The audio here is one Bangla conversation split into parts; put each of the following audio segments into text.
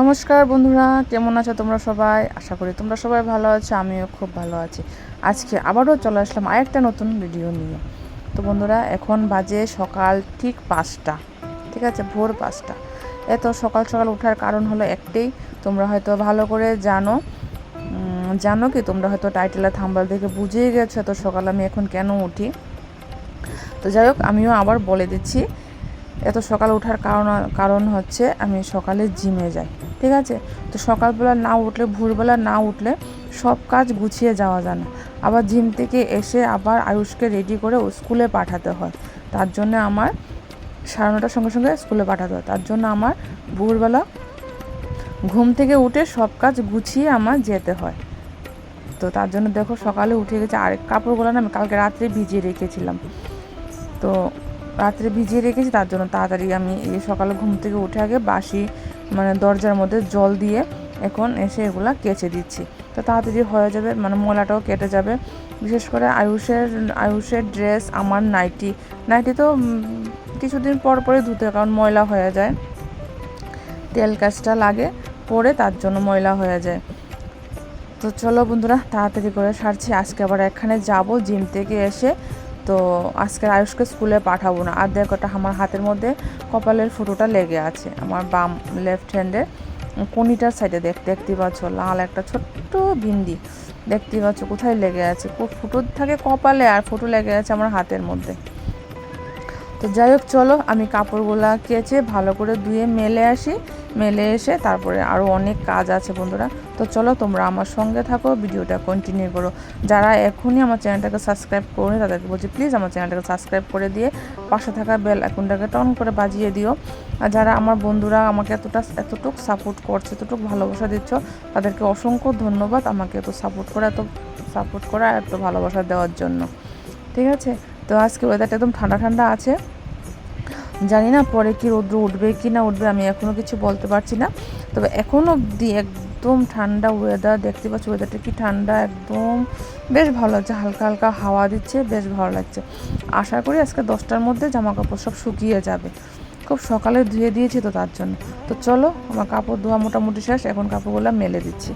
নমস্কার বন্ধুরা, কেমন আছো তোমরা সবাই? আশা করি তোমরা সবাই ভালো আছো, আমিও খুব ভালো আছি। আজকে আবারও চলে আসলাম আরেকটা নতুন ভিডিও নিয়ে। তো বন্ধুরা, এখন বাজে সকাল ঠিক পাঁচটা, ঠিক আছে? ভোর পাঁচটা। এত সকাল সকাল ওঠার কারণ হলো একটাই, তোমরা হয়তো ভালো করে জানো। জানো কি, তোমরা হয়তো টাইটেলা থাম্বাল দেখে বুঝেই গেছো এত সকাল আমি এখন কেন উঠি। তো যাই হোক, আমিও আবার বলে দিচ্ছি এত সকাল ওঠার কারণ কারণ হচ্ছে আমি সকালে জিমে যাই, ঠিক আছে? তো সকালবেলা না উঠলে, ভোরবেলা না উঠলে সব কাজ গুছিয়ে যাওয়া যায় না। আবার জিম থেকে এসে আবার আয়ুষকে রেডি করে স্কুলে পাঠাতে হয়। তার জন্য আমার সাড়ে নটার সঙ্গে সঙ্গে স্কুলে পাঠাতে হয়। তার জন্য আমার ভোরবেলা ঘুম থেকে উঠে সব কাজ গুছিয়ে আমার যেতে হয়। তো তার জন্য দেখো সকালে উঠে গেছে আর কাপড়গুলো না আমি কালকে রাত্রে ভিজিয়ে রেখেছিলাম। তো রাত্রে ভিজিয়ে রেখেছি, তার জন্য তাড়াতাড়ি আমি এই সকালে ঘুম থেকে উঠে আগে বাসি মানে দরজার মধ্যে জল দিয়ে এখন এসে এগুলা কেচে দিচ্ছি। তো তাড়াতাড়ি হয়ে যাবে মানে ময়লাটাও কেটে যাবে। বিশেষ করে আয়ুষের আয়ুষের ড্রেস আমার নাইটি। নাইটি তো কিছুদিন পর পরে ধুতে কারণ ময়লা হয়ে যায়। তেল কাজটা লাগে, পরে তার জন্য ময়লা হয়ে যায়। তো চলো বন্ধুরা, তাড়াতাড়ি করে সারছি। আজকে আবার এখানে যাব জিম থেকে এসে তো আজকে আয়ুষকে স্কুলে পাঠাবো না। আর দেখো ওটা আমার হাতের মধ্যে কপালের ফটোটা লেগে আছে। আমার বাম লেফট হ্যান্ডে কনিটার সাইডে দেখ দেখতে পাচ্ছ, লাল একটা ছোট্ট বিন্দি। দেখতে পাচ্ছ কোথায় লেগে আছে। ফুটো থাকে কপালে আর ফুটো লেগে আছে আমার হাতের মধ্যে। তো যাই হোক, চলো আমি কাপড়গুলা কেচে ভালো করে ধুয়ে মেলে আসি। মেলে এসে তারপরে আরও অনেক কাজ আছে বন্ধুরা। তো চলো তোমরা আমার সঙ্গে থাকো, ভিডিওটা কন্টিনিউ করো। যারা এখনই আমার চ্যানেলটাকে সাবস্ক্রাইব করো তাদেরকে বলছি প্লিজ আমার চ্যানেলটাকে সাবস্ক্রাইব করে দিয়ে পাশে থাকা বেল আইকনটাকে টন করে বাজিয়ে দিও। আর যারা আমার বন্ধুরা আমাকে এতটা, এতটুকু সাপোর্ট করছে, এতটুকু ভালোবাসা দিচ্ছ, তাদেরকে অসংখ্য ধন্যবাদ আমাকে এত সাপোর্ট করে, এত সাপোর্ট করা এত ভালোবাসা দেওয়ার জন্য। ঠিক আছে? তো আজকে ওয়েদারটা একদম ঠান্ডা ঠান্ডা আছে। জানি না পরে কি রৌদ্র উঠবে, কি না উঠবে, আমি এখনও কিছু বলতে পারছি না। তবে এখন অবধি একদম ঠান্ডা ওয়েদার দেখতে পাচ্ছি ওয়েদারটা কি ঠান্ডা একদম। বেশ ভালো লাগছে, হালকা হালকা হাওয়া দিচ্ছে, বেশ ভালো লাগছে। আশা করি আজকে দশটার মধ্যে জামা কাপড় সব শুকিয়ে যাবে। খুব সকালে ধুয়ে দিয়েছি তো তার জন্য। তো চলো, আমার কাপড় ধোয়া মোটামুটি শেষ, এখন কাপড়গুলো মেলে দিচ্ছি।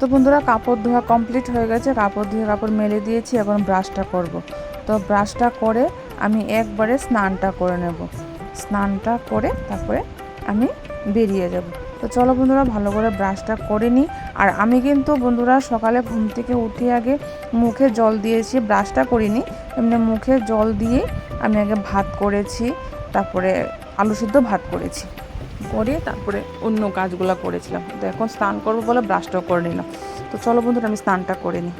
তো বন্ধুরা কাপড় ধোয়া কমপ্লিট হয়ে গেছে, কাপড় ধুয়ে কাপড় মেলে দিয়েছি, এখন ব্রাশটা করব। তো ব্রাশটা করে আমি একবারে স্নানটা করে নেব। স্নানটা করে তারপরে আমি বেরিয়ে যাব। তো চলো বন্ধুরা ভালো করে ব্রাশটা করে নিই। আর আমি কিন্তু বন্ধুরা সকালে ঘুম থেকে উঠে আগে মুখে জল দিয়েছি ব্রাশটা করিনি। এমনি মুখে জল দিয়ে আমি আগে ভাত করেছি, তারপরে আলু সিদ্ধ ভাত করেছি। করে তারপরে অন্য কাজগুলো করেছিলাম। তো এখন স্নান করব বলে ব্রাশটাও করে নিলাম। তো চলো বন্ধুরা, আমি স্নানটা করে নিই।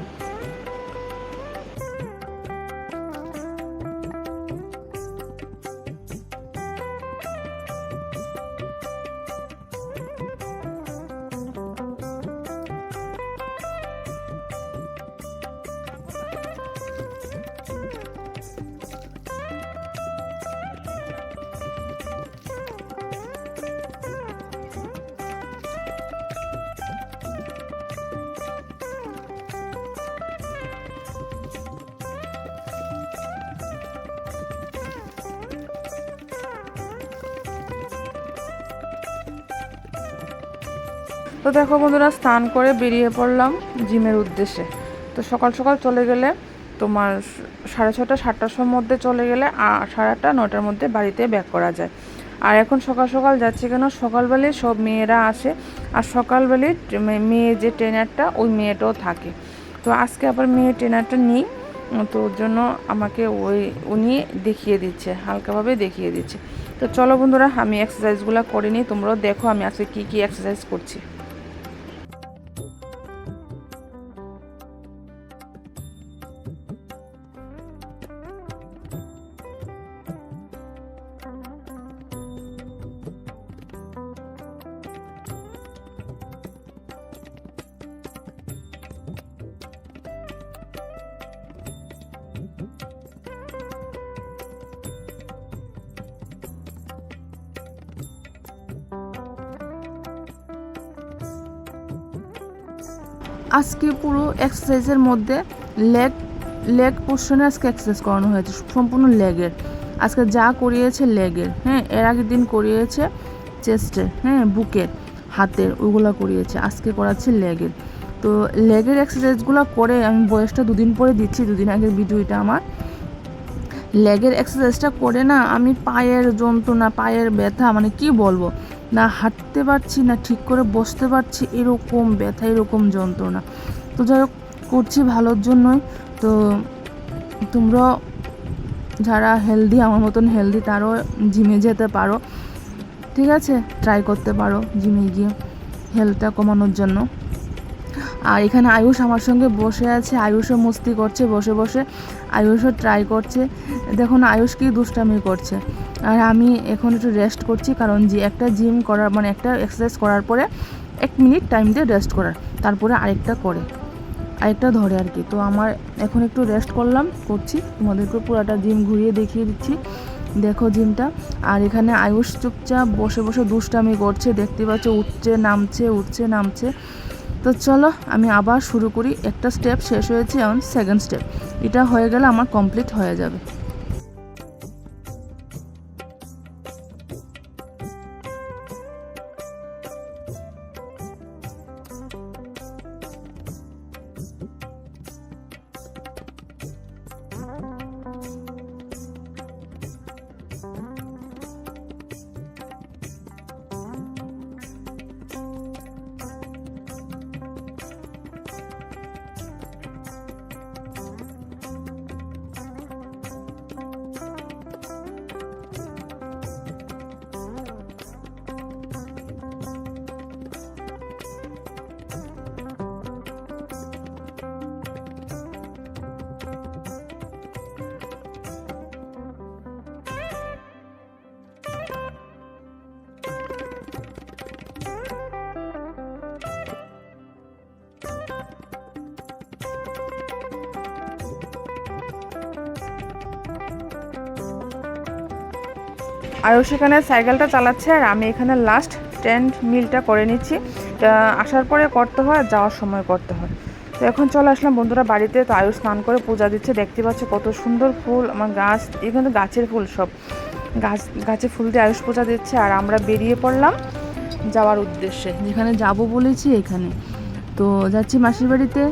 তো দেখো বন্ধুরা, স্নান করে বেরিয়ে পড়লাম জিমের উদ্দেশ্যে। তো সকাল সকাল চলে গেলে তোমার সাড়ে ছটা, সাতটার মধ্যে চলে গেলে সাড়ে আটটা নটার মধ্যে বাড়িতে ব্যাক করা যায়। আর এখন সকাল সকাল যাচ্ছে কেন? সকালবেলায় সব মেয়েরা আসে আর সকালবেলায় মেয়ে যে ট্রেনারটা, ওই মেয়েটাও থাকে। তো আজকে আবার মেয়ে ট্রেনারটা নিই তো ওর জন্য আমাকে ওই, উনি দেখিয়ে দিচ্ছে, হালকাভাবে দেখিয়ে দিচ্ছে। তো চলো বন্ধুরা, আমি এক্সারসাইজগুলো করে নিই, তোমরাও দেখো আমি আজকে কী কী এক্সারসাইজ করছি। আজকে পুরো এক্সারসাইজের মধ্যে লেগ লেগ পোর্শনে আজকে এক্সারসাইজ করানো হয়েছে, সম্পূর্ণ লেগের আজকে যা করিয়েছে লেগের হ্যাঁ এর আগের দিন করিয়েছে চেস্টের হ্যাঁ বুকের হাতের, ওগুলো করিয়েছে, আজকে করাচ্ছে লেগের তো লেগের এক্সারসাইজগুলো করে আমি বয়সটা দুদিন পরে দিচ্ছি, দুদিন আগের ভিডিওটা আমার। লেগের এক্সারসাইজটা করে না আমি পায়ের যন্ত্রণা, পায়ের ব্যথা মানে কি বলব? না হাঁটতে পারছি, না ঠিক করে বসতে পারছি, এরকম ব্যথা, এরকম যন্ত্রণা। তো যাই হোক, করছি ভালোর জন্যই। তো তোমরা যারা হেলদি আমার মতন হেলদি তারও জিমে যেতে পারো। ঠিক আছে? ট্রাই করতে পারো জিমে গিয়ে। হেলথটা কমানোর জন্য। আর এখানে আয়ুষ আমার সঙ্গে বসে আছে, আয়ুষও মস্তি করছে, বসে বসে আয়ুষও ট্রাই করছে। দেখুন, আয়ুষ কি দুষ্টামি করছে। আর আমি এখন একটু রেস্ট করছি, কারণ যে একটা জিম করার মানে একটা এক্সারসাইজ করার পরে এক মিনিট টাইম দিয়ে রেস্ট করার, তারপরে আরেকটা করে, আরেকটা ধরে আর কি। তো আমার এখন একটু রেস্ট করলাম, করছি, তোমাদেরকে পুরাটা জিম ঘুরিয়ে দেখিয়ে দিচ্ছি। দেখো জিমটা আর এখানে আয়ুষ চুপচাপ বসে বসে দুষ্টামি করছে, দেখতে পাচ্ছ, উঠছে, নামছে উঠছে, নামছে। তো চলো, আমি আবার শুরু করি। একটা স্টেপ শেষ হয়েছে, এখন সেকেন্ড স্টেপ এটা হয়ে গেলে আমার কমপ্লিট হয়ে যাবে। আয়ুষ সেখানে সাইকেলটা চালাচ্ছে আর আমি এখানে লাস্ট টেন্ট মিলটা করে নিচ্ছি। আসার পরে করতে হয়, আর যাওয়ার সময় করতে হয়। তো এখন চলে আসলাম বন্ধুরা বাড়িতে। তো আয়ুষ স্নান করে পূজা দিচ্ছে। দেখতে পাচ্ছ কত সুন্দর ফুল। আমার গাছ এখানে তো গাছের ফুল সব। গাছ, গাছে ফুল দিয়ে আয়ুষ পূজা দিচ্ছে। আর আমরা বেরিয়ে পড়লাম যাওয়ার উদ্দেশ্যে। যেখানে যাব বলেছি এখানে। তো যাচ্ছি মাসির বাড়িতে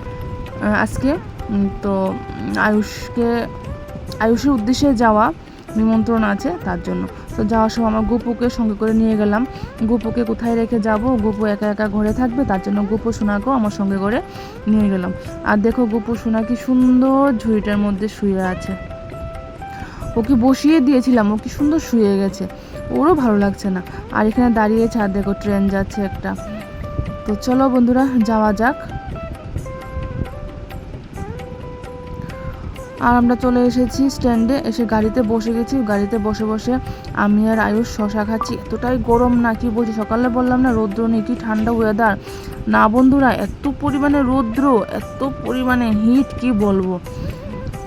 আজকে। তো আয়ুষকে, আয়ুষের উদ্দেশ্যে যাওয়া নিমন্ত্রণ আছে তার জন্য। তো যাওয়ার সময় আমার গুপুকে সঙ্গে করে নিয়ে গেলাম। গুপুকে কোথায় রেখে যাব? গুপু একা একা ঘরে থাকবে, তার জন্য গুপু সোনাকেও আমার সঙ্গে করে নিয়ে গেলাম। আর দেখো গুপু সোনা কি সুন্দর ঝুড়িটার মধ্যে শুয়ে আছে। ওকে বসিয়ে দিয়েছিলাম, ও কি সুন্দর শুয়ে গেছে। ওরও ভালো লাগছে না। আর এখানে দাঁড়িয়েছে, আর দেখো ট্রেন যাচ্ছে একটা। তো চলো বন্ধুরা, যাওয়া যাক। আর আমরা চলে এসেছি স্ট্যান্ডে এসে গাড়িতে বসে গেছি। গাড়িতে বসে বসে আমি আর আয়ুষ শশা খাচ্ছি। এতটাই গরম না, কি বলছি? সকালে বললাম না, রৌদ্র নেই, কি ঠান্ডা ওয়েদার না বন্ধুরা, এত পরিমাণে রৌদ্র, এত পরিমাণে হিট কি বলব?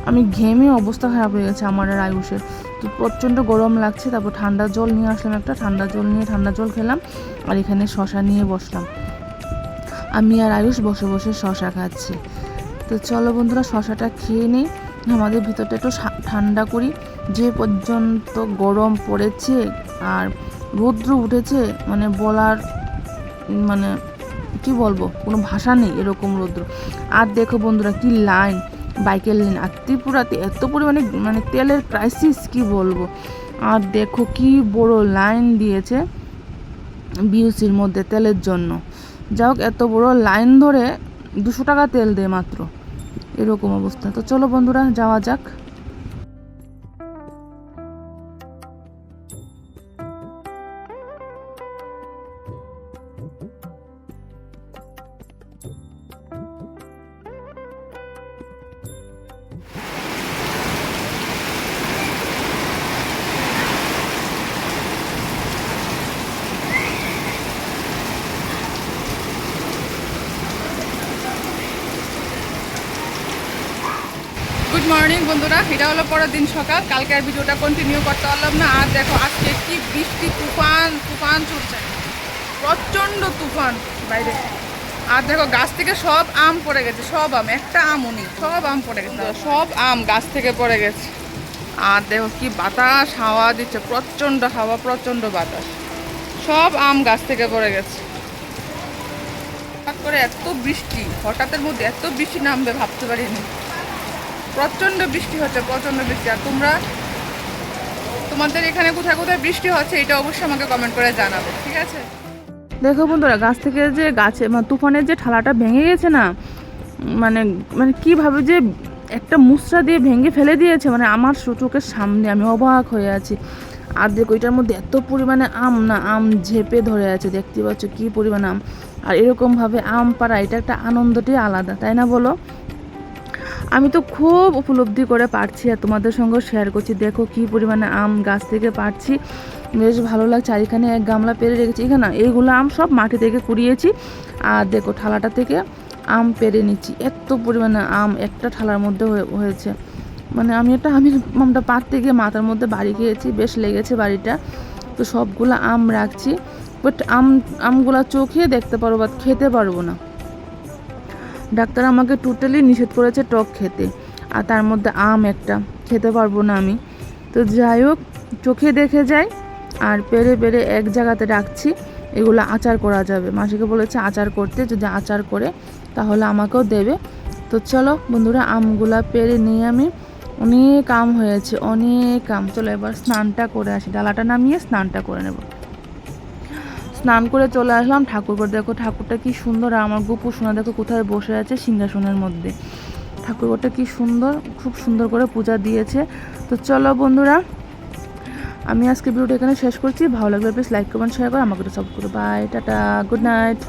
আমি ঘেমে অবস্থা খারাপ হয়ে গেছে আমার আর আয়ুষের। তো প্রচণ্ড গরম লাগছে, তারপর ঠান্ডা জল নিয়ে আসলাম একটা। ঠান্ডা জল নিয়ে, ঠান্ডা জল খেলাম আর এখানে শশা নিয়ে বসলাম। আমি আর আয়ুষ বসে বসে শশা খাচ্ছি। তো চলো বন্ধুরা, শশাটা খেয়ে নিই। আমাদের ভিতরটা একটু ঠান্ডা করি। যে পর্যন্ত গরম পড়েছে আর রৌদ্র উঠেছে মানে বলার মানে কি বলব, কোনো ভাষা নেই এরকম রৌদ্র। আর দেখো বন্ধুরা কি লাইন, বাইকের লাইন। আর ত্রিপুরাতে এত পরিমাণে মানে তেলের ক্রাইসিস কি বলব। আর দেখো কি বড় লাইন দিয়েছে বিউসির মধ্যে তেলের জন্য। যা হোক, এত বড় লাইন ধরে দুশো টাকা তেল দেয় মাত্র। এরকম অবস্থা। তো চলো বন্ধুরা যাওয়া যাক। বন্ধুরা এটা হলো পরের দিন সকাল। কালকে আর ভিডিওটা কন্টিনিউ করতে পারলাম না। আর দেখো আজকে কি বৃষ্টি তুফান তুফান চলছে। প্রচণ্ড তুফান বাইরে। আর দেখো গাছ থেকে সব আম পড়ে গেছে সব আম একটা আমও নেই সব আম পড়ে গেছে। সব আম গাছ থেকে পড়ে গেছে। আর দেখো কি বাতাস হাওয়া দিচ্ছে প্রচণ্ড হাওয়া প্রচণ্ড বাতাস। সব আম গাছ থেকে পড়ে গেছে। হঠাৎ করে এত বৃষ্টি হঠাৎের মধ্যে এত বৃষ্টি নামবে ভাবতে পারিনি। প্রচণ্ড বৃষ্টি হচ্ছে, প্রচণ্ড বৃষ্টি। আর তোমরা, তোমাদের এখানে কোথায় কোথায় বৃষ্টি হচ্ছে এটা অবশ্যই আমাকে কমেন্ট করে জানাবে, ঠিক আছে? দেখো বন্ধুরা, গাছ থেকে যে গাছে মানে তুফানের যে ঠালাটা ভেঙে গেছে না মানে মানে কীভাবে যে একটা মুসরা দিয়ে ভেঙে ফেলে দিয়েছে মানে আমার চোখের সামনে আমি অবাক হয়ে আছি। আর দেখো, এটার মধ্যে এত পরিমাণে আম না, আম ঝেপে ধরে আছে, দেখতে পাচ্ছ কী পরিমাণে আম। আর এরকমভাবে আম পাড়া, এটা একটা আনন্দটাই আলাদা, তাই না বলো? আমি তো খুব উপলব্ধি করে পারছি আর তোমাদের সঙ্গে শেয়ার করছি। দেখো কি পরিমাণে আম গাছ থেকে পারছি। বেশ ভালো লাগছে। আর এখানে এক গামলা পেরে রেখেছি। এখানে এইগুলো আম সব মাটি থেকে কুড়িয়েছি। আর দেখো থালাটা থেকে আম পেরে নিচ্ছি। এত পরিমাণে আম একটা থালার মধ্যে হয়ে- হয়েছে। মানে আমি একটা, আমি আমটা পারতে গিয়ে মাথার মধ্যে বাড়ি খেয়েছি বেশ লেগেছে বাড়িটা। তো সবগুলো আম রাখছি। বাট আম, আমগুলা চোখে দেখতে পারব বা খেতে পারব না। ডাক্তার আমাকে টোটালি নিষেধ করেছে টক খেতে। আর তার মধ্যে আম একটা, খেতে পারব না আমি। তো যাই হোক, চোখে দেখে যাই, আর পেরে পেরে এক জায়গাতে রাখছি, এগুলো আচার করা যাবে। মাসিকে বলেছে আচার করতে, যদি আচার করে তাহলে আমাকেও দেবে। তো চলো বন্ধুরা, আমগুলা পেরে নিয়ে আমি অনেক আম হয়েছে, অনেক আম। চলো এবার স্নানটা করে আসি, ডালাটা নামিয়ে স্নানটা করে নেব। স্নান করে চলে আসলাম ঠাকুর ঘর দেখো, ঠাকুরটা কি সুন্দর, আর আমার গোপু সোনা দেখো কোথায় বসে আছে সিংহাসনের মধ্যে। ঠাকুরঘরটা কি সুন্দর, খুব সুন্দর করে পূজা দিয়েছে। তো চলো বন্ধুরা, আমি আজকে ভিডিওটা এখানে শেষ করছি। ভালো লাগলে প্লিজ লাইক কমেন্ট শেয়ার করে। আমাকে সব করো। By tata good night